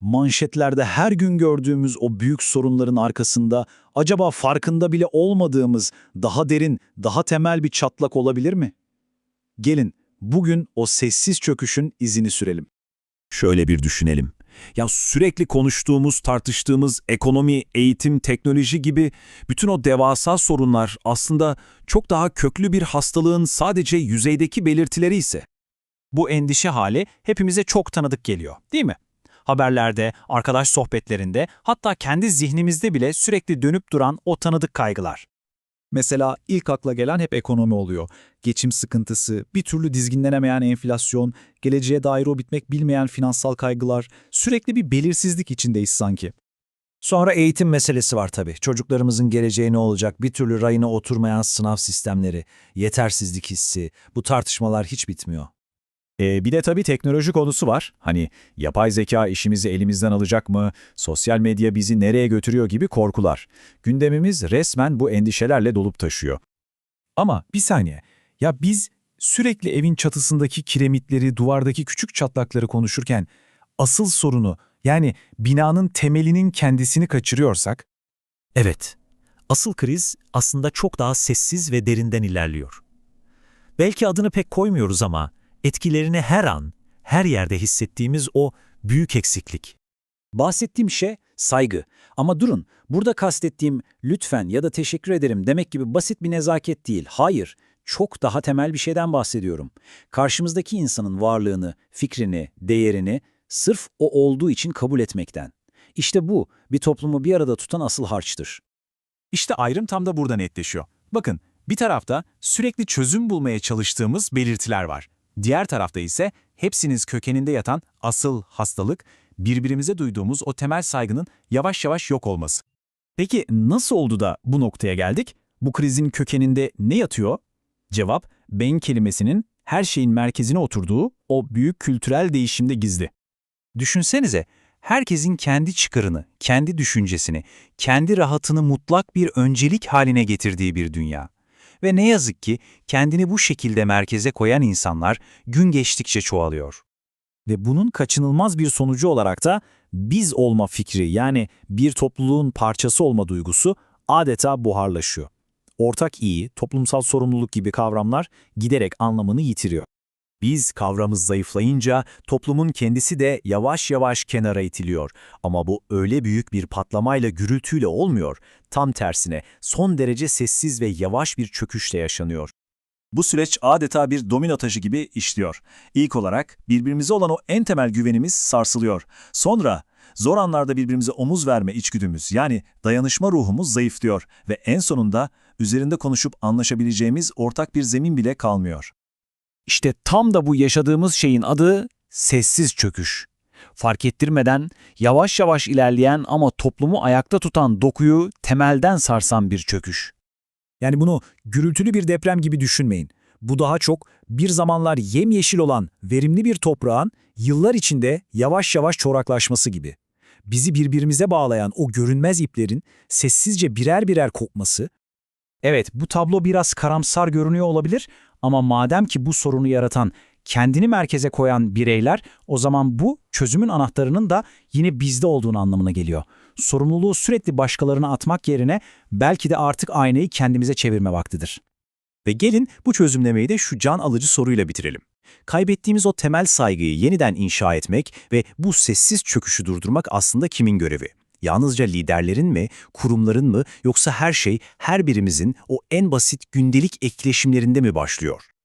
Manşetlerde her gün gördüğümüz o büyük sorunların arkasında acaba farkında bile olmadığımız daha derin, daha temel bir çatlak olabilir mi? Gelin bugün o sessiz çöküşün izini sürelim. Şöyle bir düşünelim. Ya sürekli konuştuğumuz, tartıştığımız ekonomi, eğitim, teknoloji gibi bütün o devasa sorunlar aslında çok daha köklü bir hastalığın sadece yüzeydeki belirtileri ise. Bu endişe hali hepimize çok tanıdık geliyor, değil mi? Haberlerde, arkadaş sohbetlerinde, hatta kendi zihnimizde bile sürekli dönüp duran o tanıdık kaygılar. Mesela ilk akla gelen hep ekonomi oluyor. Geçim sıkıntısı, bir türlü dizginlenemeyen enflasyon, geleceğe dair o bitmek bilmeyen finansal kaygılar, sürekli bir belirsizlik içindeyiz sanki. Sonra eğitim meselesi var tabii. Çocuklarımızın geleceği ne olacak? Bir türlü rayına oturmayan sınav sistemleri, yetersizlik hissi, bu tartışmalar hiç bitmiyor. Ee, bir de tabii teknoloji konusu var. Hani yapay zeka işimizi elimizden alacak mı, sosyal medya bizi nereye götürüyor gibi korkular. Gündemimiz resmen bu endişelerle dolup taşıyor. Ama bir saniye, ya biz sürekli evin çatısındaki kiremitleri, duvardaki küçük çatlakları konuşurken asıl sorunu yani binanın temelinin kendisini kaçırıyorsak, Evet, asıl kriz aslında çok daha sessiz ve derinden ilerliyor. Belki adını pek koymuyoruz ama etkilerini her an, her yerde hissettiğimiz o büyük eksiklik. Bahsettiğim şey saygı. Ama durun, burada kastettiğim lütfen ya da teşekkür ederim demek gibi basit bir nezaket değil. Hayır, çok daha temel bir şeyden bahsediyorum. Karşımızdaki insanın varlığını, fikrini, değerini sırf o olduğu için kabul etmekten. İşte bu, bir toplumu bir arada tutan asıl harçtır. İşte ayrım tam da burada netleşiyor. Bakın, bir tarafta sürekli çözüm bulmaya çalıştığımız belirtiler var. Diğer tarafta ise hepsiniz kökeninde yatan asıl hastalık, birbirimize duyduğumuz o temel saygının yavaş yavaş yok olması. Peki nasıl oldu da bu noktaya geldik? Bu krizin kökeninde ne yatıyor? Cevap, ben kelimesinin her şeyin merkezine oturduğu o büyük kültürel değişimde gizli. Düşünsenize, herkesin kendi çıkarını, kendi düşüncesini, kendi rahatını mutlak bir öncelik haline getirdiği bir dünya. Ve ne yazık ki kendini bu şekilde merkeze koyan insanlar gün geçtikçe çoğalıyor. Ve bunun kaçınılmaz bir sonucu olarak da biz olma fikri yani bir topluluğun parçası olma duygusu adeta buharlaşıyor. Ortak iyi, toplumsal sorumluluk gibi kavramlar giderek anlamını yitiriyor. Biz kavramız zayıflayınca toplumun kendisi de yavaş yavaş kenara itiliyor. Ama bu öyle büyük bir patlamayla gürültüyle olmuyor. Tam tersine son derece sessiz ve yavaş bir çöküşle yaşanıyor. Bu süreç adeta bir domino taşı gibi işliyor. İlk olarak birbirimize olan o en temel güvenimiz sarsılıyor. Sonra zor anlarda birbirimize omuz verme içgüdümüz yani dayanışma ruhumuz zayıflıyor ve en sonunda üzerinde konuşup anlaşabileceğimiz ortak bir zemin bile kalmıyor. İşte tam da bu yaşadığımız şeyin adı sessiz çöküş. Fark ettirmeden yavaş yavaş ilerleyen ama toplumu ayakta tutan dokuyu temelden sarsan bir çöküş. Yani bunu gürültülü bir deprem gibi düşünmeyin. Bu daha çok bir zamanlar yemyeşil olan verimli bir toprağın yıllar içinde yavaş yavaş çoraklaşması gibi. Bizi birbirimize bağlayan o görünmez iplerin sessizce birer birer kopması. Evet, bu tablo biraz karamsar görünüyor olabilir ama madem ki bu sorunu yaratan, kendini merkeze koyan bireyler, o zaman bu çözümün anahtarının da yine bizde olduğunu anlamına geliyor. Sorumluluğu sürekli başkalarına atmak yerine belki de artık aynayı kendimize çevirme vaktidir. Ve gelin bu çözümlemeyi de şu can alıcı soruyla bitirelim. Kaybettiğimiz o temel saygıyı yeniden inşa etmek ve bu sessiz çöküşü durdurmak aslında kimin görevi? Yalnızca liderlerin mi, kurumların mı yoksa her şey her birimizin o en basit gündelik etkileşimlerinde mi başlıyor?